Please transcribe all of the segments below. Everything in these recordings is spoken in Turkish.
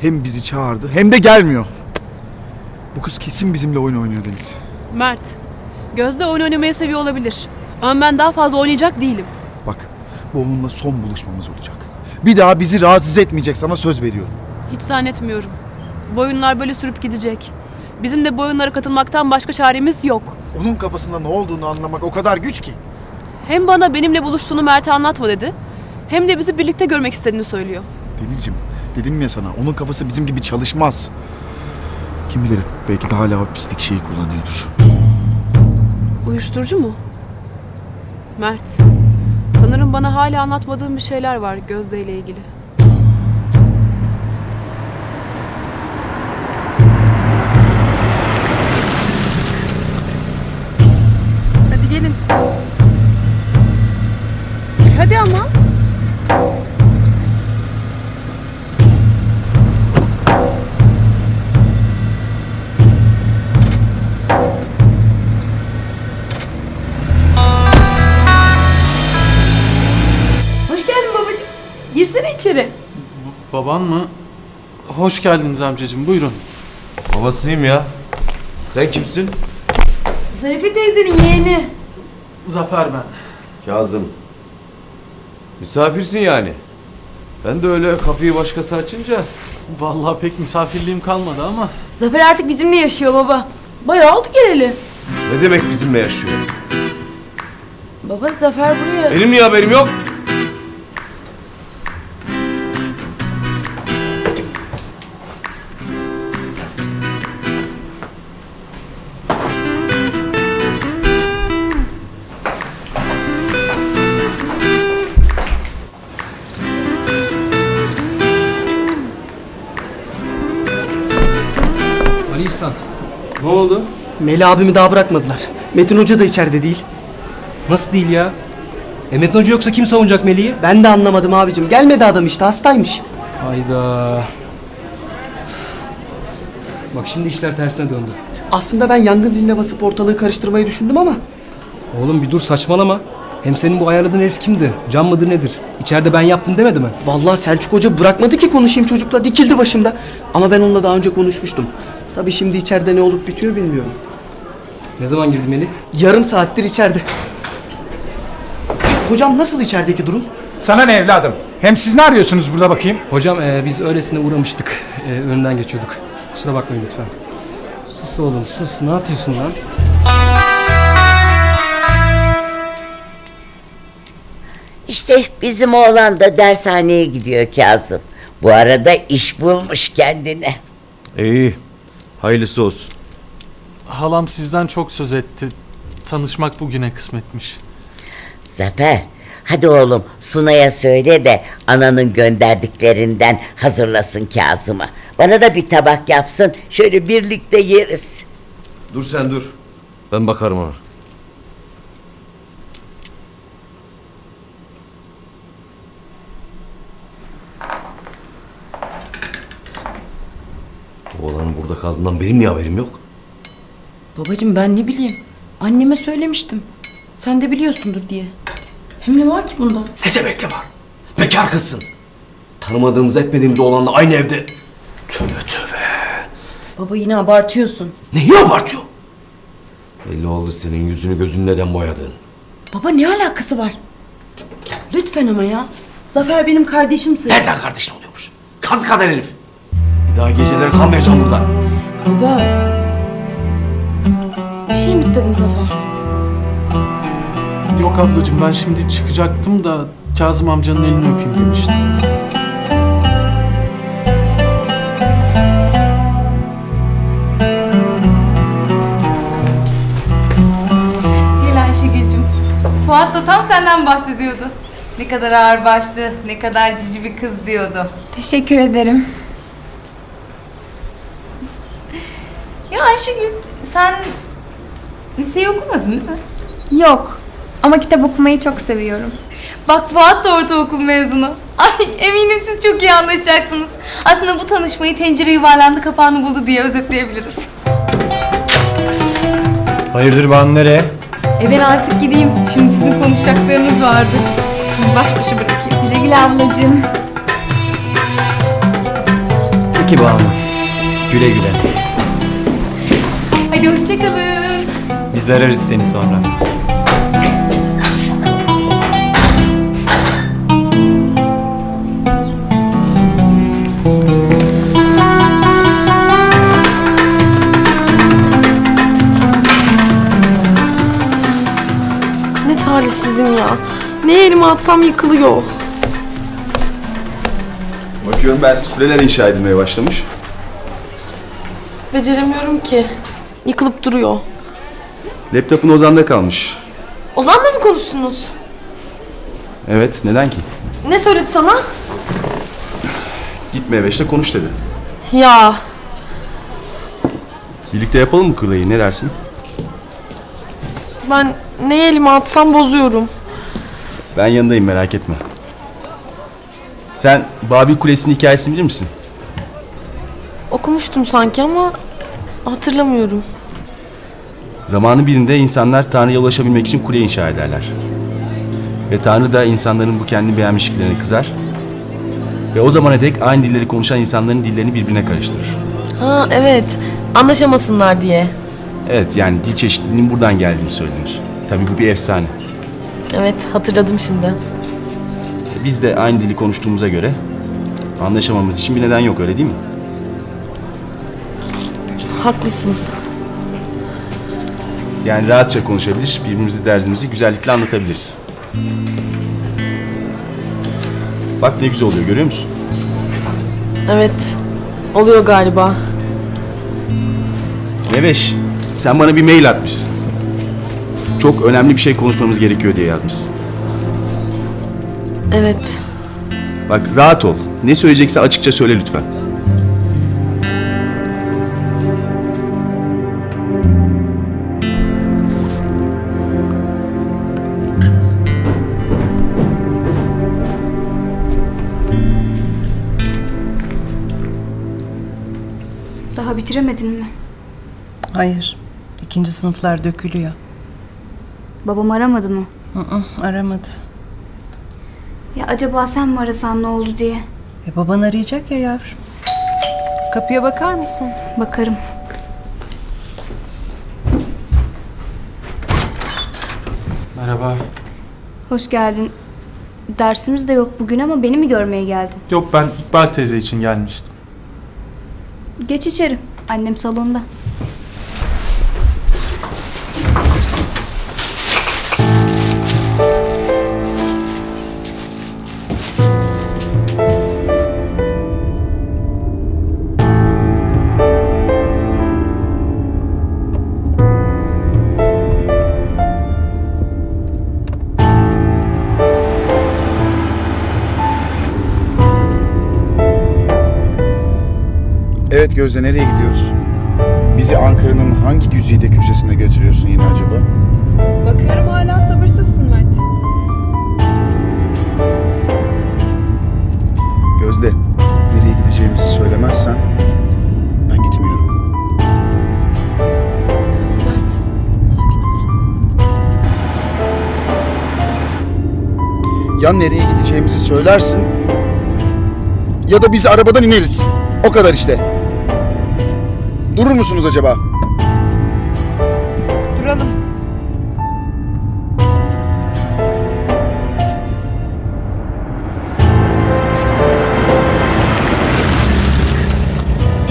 Hem bizi çağırdı hem de gelmiyor. Bu kız kesin bizimle oyun oynuyor Deniz. Mert, Gözde oyun oynamayı seviyor olabilir. Ama ben daha fazla oynayacak değilim. Bak bu onunla son buluşmamız olacak. Bir daha bizi rahatsız etmeyecek sana söz veriyorum. Hiç zannetmiyorum. Bu oyunlar böyle sürüp gidecek. Bizim de bu oyunlara katılmaktan başka çaremiz yok. Onun kafasında ne olduğunu anlamak o kadar güç ki. Hem bana benimle buluştuğunu Mert'e anlatma dedi. Hem de bizi birlikte görmek istediğini söylüyor. Denizciğim dedim ya sana onun kafası bizim gibi çalışmaz. Kim bilir belki de hala pislik şeyi kullanıyordur. Uyuşturucu mu? Mert, sanırım bana hala anlatmadığın bir şeyler var Gözde ile ilgili. Hadi gelin. Hadi ama. Girsene içeri. Baban mı? Hoş geldiniz amcacığım buyurun. Babasıyım ya. Sen kimsin? Zarife teyzenin yeğeni. Zafer ben. Kazım. Misafirsin yani. Ben de öyle kapıyı başkası açınca Vallahi pek misafirliğim kalmadı ama Zafer artık bizimle yaşıyor baba. Bayağı oldu geleli. ne demek bizimle yaşıyor? Baba Zafer buraya. Benim niye haberim yok? Melih abimi daha bırakmadılar. Metin Hoca da içeride değil. Nasıl değil ya? E Metin Hoca yoksa kim savunacak Melih'i? Ben de anlamadım abicim. Gelmedi adam işte hastaymış. Hayda. Bak şimdi işler tersine döndü. Aslında ben yangın ziline basıp ortalığı karıştırmayı düşündüm ama Oğlum bir dur saçmalama. Hem senin bu ayarladığın herif kimdi? Can mıdır nedir? İçeride ben yaptım demedi mi? vallahi Selçuk Hoca bırakmadı ki konuşayım çocukla dikildi başımda. Ama ben onunla daha önce konuşmuştum. Tabii şimdi içeride ne olup bitiyor bilmiyorum. Ne zaman girdi Melih? Yarım saattir içeride. Hocam nasıl içerideki durum? Sana ne evladım? Hem siz ne arıyorsunuz burada bakayım? Hocam e, biz öylesine uğramıştık. E, önünden geçiyorduk. Kusura bakmayın lütfen. Sus oğlum sus. Ne yapıyorsun lan? İşte bizim oğlan da dershaneye gidiyor Kazım. Bu arada iş bulmuş kendine. İyi. Hayırlısı olsun. Halam sizden çok söz etti. Tanışmak bugüne kısmetmiş. Zafer, hadi oğlum Sunay'a söyle de ananın gönderdiklerinden hazırlasın Kazım'ı. Bana da bir tabak yapsın, şöyle birlikte yeriz. Dur sen dur. Ben bakarım ona. Oğlanın burada kaldığından benim niye haberim yok? Babacığım ben ne bileyim. Anneme söylemiştim. Sen de biliyorsundur diye. Hem ne var ki bunda? Ne demek ne var? Bekar kızsın. Tanımadığımız etmediğimiz oğlanla aynı evde. Tövbe tövbe. Baba yine abartıyorsun. Neyi abartıyor? Belli oldu senin yüzünü gözünü neden boyadın. Baba ne alakası var? Lütfen ama ya. Zafer benim kardeşim sayılır. Nereden kardeşin oluyormuş? Kaz kadar herif. Bir daha geceleri kalmayacağım burada. Baba. Bir şey mi istedin Zafer? Yok ablacığım ben şimdi çıkacaktım da Kazım amcanın elini öpeyim demiştim. Gel Ayşegül'cüm. Fuat da tam senden bahsediyordu. Ne kadar ağır başlı, ne kadar cici bir kız diyordu. Teşekkür ederim. Ya Ayşegül, sen liseyi okumadın değil mi? Yok. Ama kitap okumayı çok seviyorum. Bak Fuat da ortaokul mezunu. Ay eminim siz çok iyi anlaşacaksınız. Aslında bu tanışmayı tencere yuvarlandı kapağını buldu diye özetleyebiliriz. Hayırdır ben nereye? E ben artık gideyim. Şimdi sizin konuşacaklarınız vardır. Sizi baş başa bırakayım. Güle güle ablacığım. Peki Banu. Güle güle. Hadi hoşçakalın. Biz ararız seni sonra. Ne talihsizim ya. Ne elime atsam yıkılıyor. Bakıyorum ben siz kuleler inşa edilmeye başlamış. Beceremiyorum ki. Yıkılıp duruyor. Laptopun Ozan'da kalmış. Ozan'la mı konuştunuz? Evet neden ki? Ne söyledi sana? Gitme Eveş'le konuş dedi. Ya Birlikte yapalım mı kuleyi ne dersin? ben ne elime atsam bozuyorum. Ben yanındayım merak etme. Sen Babil Kulesi'nin hikayesini bilir misin? Okumuştum sanki ama hatırlamıyorum. Zamanın birinde insanlar Tanrı'ya ulaşabilmek için kule inşa ederler. Ve Tanrı da insanların bu kendi beğenmişliklerine kızar. Ve o zamana dek aynı dilleri konuşan insanların dillerini birbirine karıştırır. Ha evet. Anlaşamasınlar diye. Evet yani dil çeşitliliğinin buradan geldiğini söylenir. Tabii bu bir efsane. Evet hatırladım şimdi. Biz de aynı dili konuştuğumuza göre anlaşamamız için bir neden yok öyle değil mi? Haklısın. Yani rahatça konuşabilir, birbirimizi derdimizi güzellikle anlatabiliriz. Bak ne güzel oluyor görüyor musun? Evet. Oluyor galiba. Neveş, sen bana bir mail atmışsın. Çok önemli bir şey konuşmamız gerekiyor diye yazmışsın. Evet. Bak rahat ol. Ne söyleyecekse açıkça söyle lütfen. Daha bitiremedin mi? Hayır. İkinci sınıflar dökülüyor. Babam aramadı mı? aramadı. Ya acaba sen mi arasan ne oldu diye. E baban arayacak ya yavrum. Kapıya bakar mısın? Bakarım. Merhaba. Hoş geldin. Dersimiz de yok bugün ama beni mi görmeye geldin? Yok ben İkbal teyze için gelmiştim. Geç içeri. Annem salonda. Ya nereye gideceğimizi söylersin ya da biz arabadan ineriz. O kadar işte. Durur musunuz acaba? Duralım.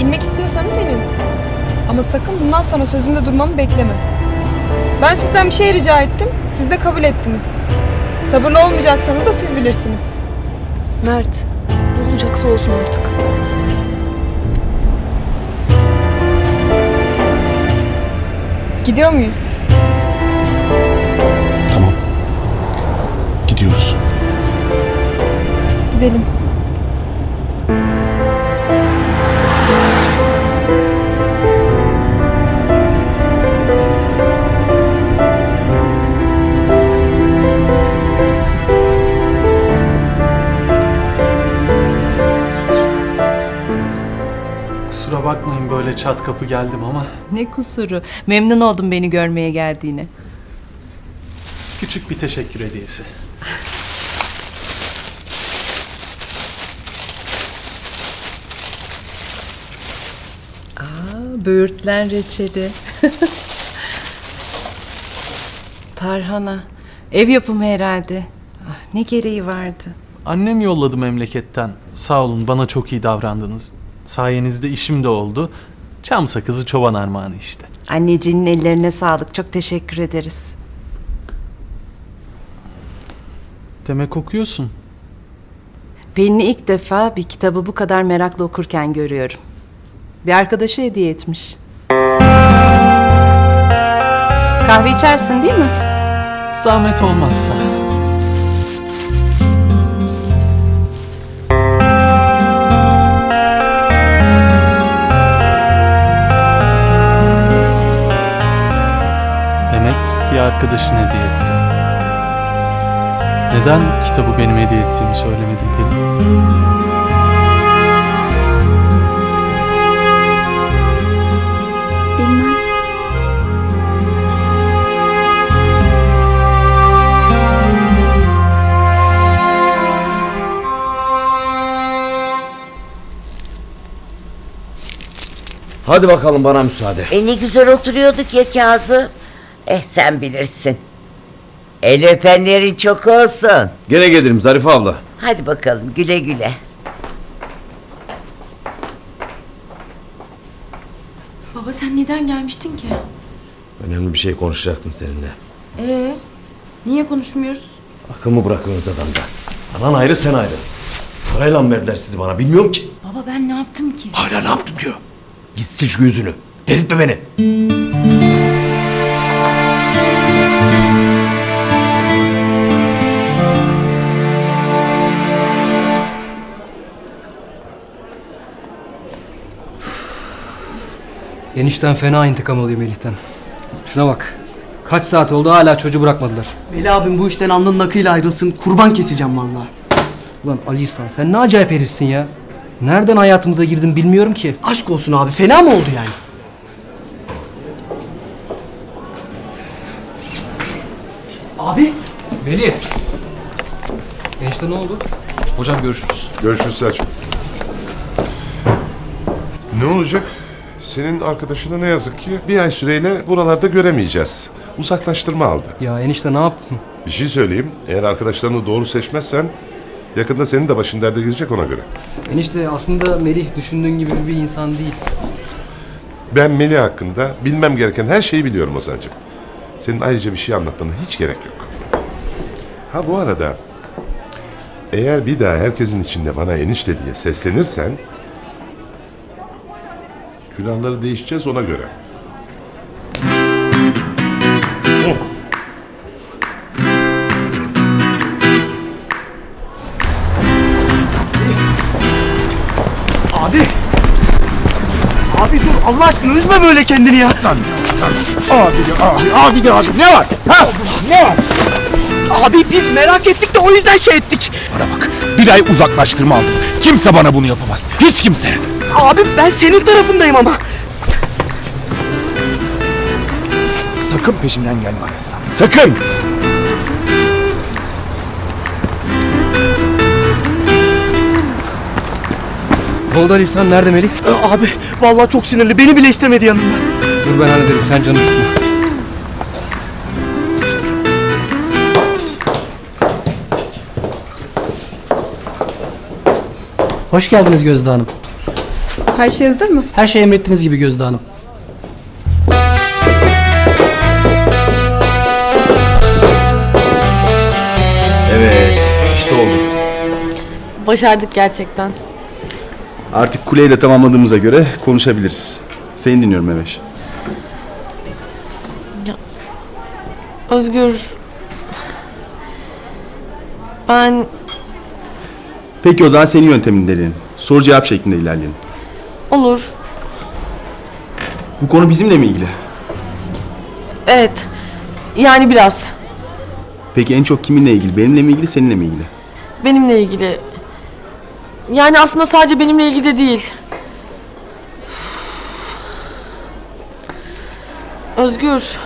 İnmek istiyorsanız inin. Ama sakın bundan sonra sözümde durmamı bekleme. Ben sizden bir şey rica ettim, siz de kabul ettiniz. Sabırlı olmayacaksanız da siz bilirsiniz. Mert, ne olacaksa olsun artık. Gidiyor muyuz? Tamam. Gidiyoruz. Gidelim. Böyle çat kapı geldim ama Ne kusuru. Memnun oldum beni görmeye geldiğine. küçük bir teşekkür hediyesi. böğürtlen reçeli. Tarhana. Ev yapımı herhalde. Ah, ne gereği vardı? Annem yolladı memleketten. Sağ olun bana çok iyi davrandınız. Sayenizde işim de oldu. Çam sakızı çoban armağanı işte. Annecinin ellerine sağlık. Çok teşekkür ederiz. Demek okuyorsun. Pelin'i ilk defa bir kitabı bu kadar merakla okurken görüyorum. Bir arkadaşı hediye etmiş. Kahve içersin değil mi? Zahmet olmazsa. Arkadaşın hediye etti. Neden kitabı benim hediye ettiğimi söylemedin Pelin? Bilmem. Hadi bakalım bana müsaade. E ne güzel oturuyorduk ya Kazım. Eh sen bilirsin. El öpenlerin çok olsun. Gene gelirim Zarife abla. Hadi bakalım güle güle. Baba sen neden gelmiştin ki? Önemli bir şey konuşacaktım seninle. Ee, niye konuşmuyoruz? Akılımı bırakıyorsunuz adamda. Anan ayrı sen ayrı. Parayla mı verdiler sizi bana bilmiyorum ki. Baba ben ne yaptım ki? Hala ne yaptım diyor. Git sil şu yüzünü. Delirtme beni. Enişten fena intikam alıyor Melih'ten. Şuna bak. Kaç saat oldu hala çocuğu bırakmadılar. Veli abim bu işten alnının akıyla ayrılsın. Kurban keseceğim vallahi. Ulan Ali İhsan sen ne acayip herifsin ya. Nereden hayatımıza girdin bilmiyorum ki. Aşk olsun abi. Fena mı oldu yani? Abi. Veli. Enişte ne oldu? Hocam görüşürüz. Görüşürüz Selçuk. Ne olacak? Senin arkadaşını ne yazık ki bir ay süreyle buralarda göremeyeceğiz. Uzaklaştırma aldı. Ya enişte ne yaptın? Bir şey söyleyeyim. Eğer arkadaşlarını doğru seçmezsen yakında senin de başın derde girecek ona göre. Enişte aslında Melih düşündüğün gibi bir insan değil. Ben Melih hakkında bilmem gereken her şeyi biliyorum Ozan'cığım. Senin ayrıca bir şey anlatmana hiç gerek yok. Ha bu arada eğer bir daha herkesin içinde bana enişte diye seslenirsen külahları değişeceğiz ona göre. Hı. Abi. Abi dur Allah aşkına üzme böyle kendini ya. Abi abi abi de abi ne var? Ha? Ne var? Abi biz merak ettik de o yüzden şey ettik. Bana bak bir ay uzaklaştırma aldım. Kimse bana bunu yapamaz. Hiç kimse. Abi ben senin tarafındayım ama. Sakın peşimden gelme Aysan. Sakın. Ne oldu Ali İhsan nerede Melih? Ee, Abi vallahi çok sinirli. Beni bile istemedi yanında. Dur ben hallederim sen canını sıkma. Hoş geldiniz Gözde Hanım. Her şey hazır mı? Her şey emrettiğiniz gibi Gözde Hanım. Evet, işte oldu. Başardık gerçekten. Artık kuleyi de tamamladığımıza göre konuşabiliriz. Seni dinliyorum Meveş. Özgür... Ben... Peki o zaman senin yöntemin deneyelim. Soru cevap şeklinde ilerleyelim. Olur. Bu konu bizimle mi ilgili? Evet. Yani biraz. Peki en çok kiminle ilgili? Benimle mi ilgili, seninle mi ilgili? Benimle ilgili. Yani aslında sadece benimle ilgili de değil. Özgür.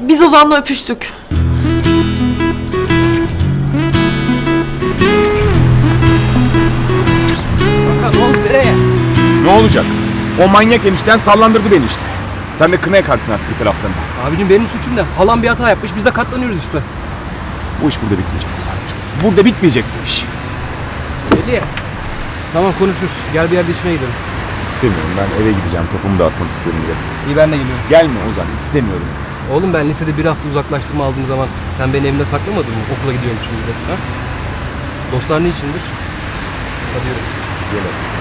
Biz Ozan'la öpüştük. Kanka ne olacak? O manyak enişten sallandırdı beni işte. Sen de kına yakarsın artık bir taraftan. Abicim benim suçum ne? Halam bir hata yapmış biz de katlanıyoruz işte. Bu iş burada bitmeyecek bu sadece. Burada bitmeyecek bu iş. Belli Tamam konuşuruz. Gel bir yerde içmeye gidelim. İstemiyorum ben eve gideceğim. Kafamı dağıtmak istiyorum biraz. İyi ben de geliyorum. Gelme Ozan istemiyorum. Oğlum ben lisede bir hafta uzaklaştırma aldığım zaman sen beni evimde saklamadın mı? Okula gidiyormuşum gibi. Ha? Dostlar ne içindir? Hadi yürü. Hadi.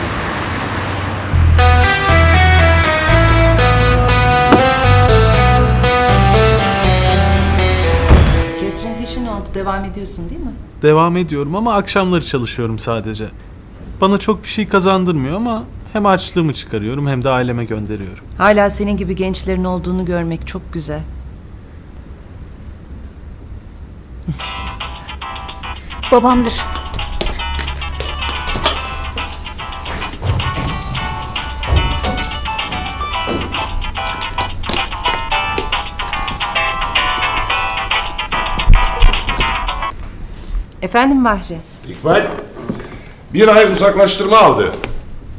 Catherine işin oldu. Devam ediyorsun değil mi? Devam ediyorum ama akşamları çalışıyorum sadece. Bana çok bir şey kazandırmıyor ama hem açlığımı çıkarıyorum hem de aileme gönderiyorum. Hala senin gibi gençlerin olduğunu görmek çok güzel. Babamdır. Efendim Mahri? İkbal bir ay uzaklaştırma aldı.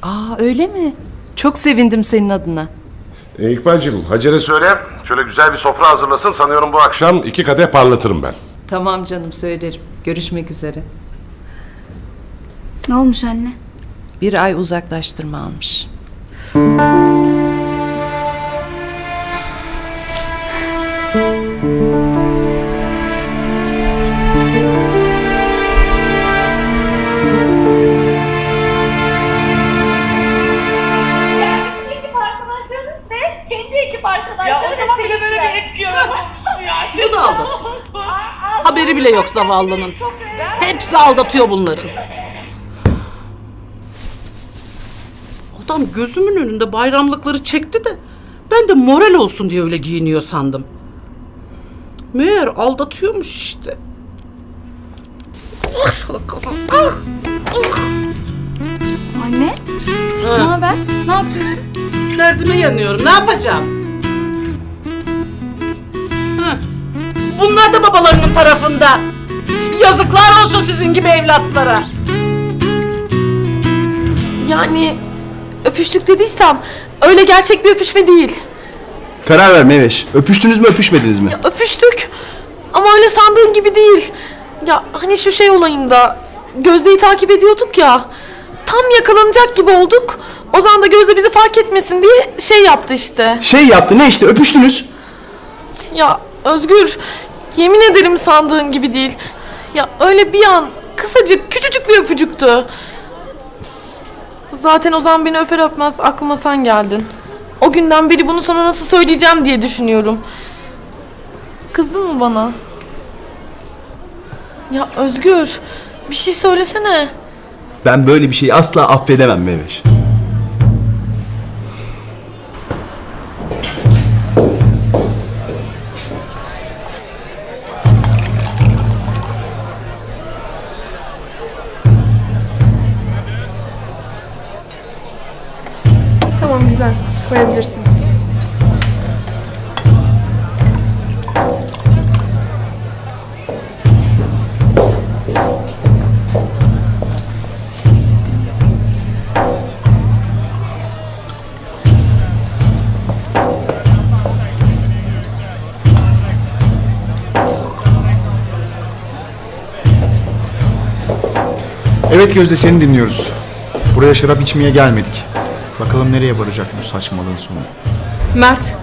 Aa öyle mi? Çok sevindim senin adına. E, İkbal'cim Hacer'e söyle şöyle güzel bir sofra hazırlasın sanıyorum bu akşam iki kadeh parlatırım ben. Tamam canım söylerim. Görüşmek üzere. Ne olmuş anne? Bir ay uzaklaştırma almış. Zavallının. Hepsi aldatıyor bunların. Adam gözümün önünde bayramlıkları çekti de ben de moral olsun diye öyle giyiniyor sandım. Meğer aldatıyormuş işte. Ah sana kafam. Ah! Ah! Anne? Ne haber? Ne yapıyorsun? Derdime yanıyorum. Ne yapacağım? Heh. Bunlar da babalarının tarafında. Yazıklar olsun sizin gibi evlatlara. Yani öpüştük dediysem öyle gerçek bir öpüşme değil. Karar ver Meveş. Öpüştünüz mü öpüşmediniz mi? Öpüştük ama öyle sandığın gibi değil. Ya hani şu şey olayında Gözde'yi takip ediyorduk ya. Tam yakalanacak gibi olduk. Ozan da Gözde bizi fark etmesin diye şey yaptı işte. Şey yaptı ne işte öpüştünüz. Ya Özgür yemin ederim sandığın gibi değil. Ya öyle bir an kısacık küçücük bir öpücüktü. Zaten Ozan beni öper öpmez aklıma sen geldin. O günden beri bunu sana nasıl söyleyeceğim diye düşünüyorum. Kızdın mı bana? Ya Özgür bir şey söylesene. Ben böyle bir şeyi asla affedemem Meveş. Koyabilirsiniz. Evet Gözde seni dinliyoruz. Buraya şarap içmeye gelmedik. Bakalım nereye varacak bu saçmalığın sonu. Mert.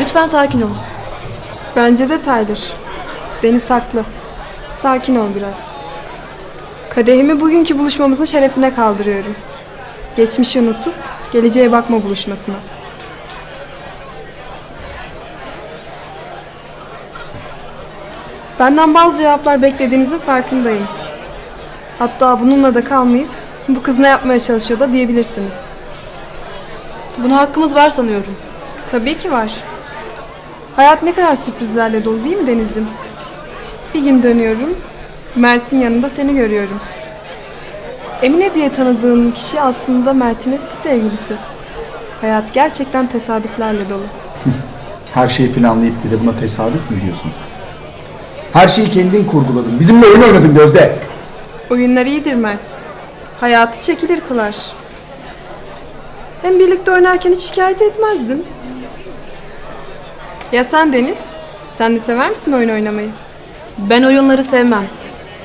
Lütfen sakin ol. Bence de Tyler. Deniz haklı. Sakin ol biraz. Kadehimi bugünkü buluşmamızın şerefine kaldırıyorum. Geçmişi unutup geleceğe bakma buluşmasına. Benden bazı cevaplar beklediğinizin farkındayım. Hatta bununla da kalmayıp bu kız ne yapmaya çalışıyor da diyebilirsiniz. Buna hakkımız var sanıyorum. Tabii ki var. Hayat ne kadar sürprizlerle dolu değil mi Deniz'ciğim? Bir gün dönüyorum, Mert'in yanında seni görüyorum. Emine diye tanıdığın kişi aslında Mert'in eski sevgilisi. Hayat gerçekten tesadüflerle dolu. Her şeyi planlayıp bir de buna tesadüf mü diyorsun? Her şeyi kendin kurguladın. Bizimle oyun oynadın Gözde. Oyunlar iyidir Mert. Hayatı çekilir kılar. Hem birlikte oynarken hiç şikayet etmezdin. Ya sen Deniz? Sen de sever misin oyun oynamayı? Ben oyunları sevmem.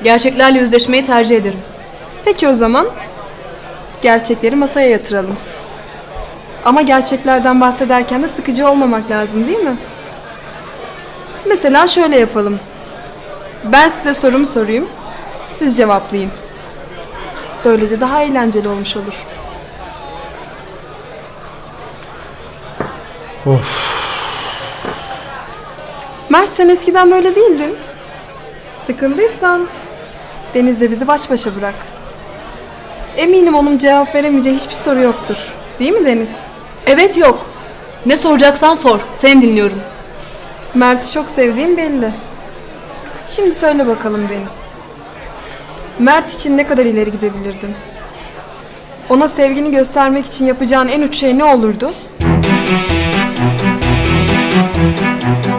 Gerçeklerle yüzleşmeyi tercih ederim. Peki o zaman gerçekleri masaya yatıralım. Ama gerçeklerden bahsederken de sıkıcı olmamak lazım değil mi? Mesela şöyle yapalım. Ben size sorumu sorayım. Siz cevaplayın. Böylece daha eğlenceli olmuş olur. Of. Mert sen eskiden böyle değildin. Sıkıldıysan Deniz'le bizi baş başa bırak. Eminim onun cevap veremeyeceği hiçbir soru yoktur. Değil mi Deniz? Evet yok. Ne soracaksan sor. Seni dinliyorum. Mert'i çok sevdiğim belli. Şimdi söyle bakalım Deniz. Mert için ne kadar ileri gidebilirdin? Ona sevgini göstermek için yapacağın en uç şey ne olurdu? Thank you.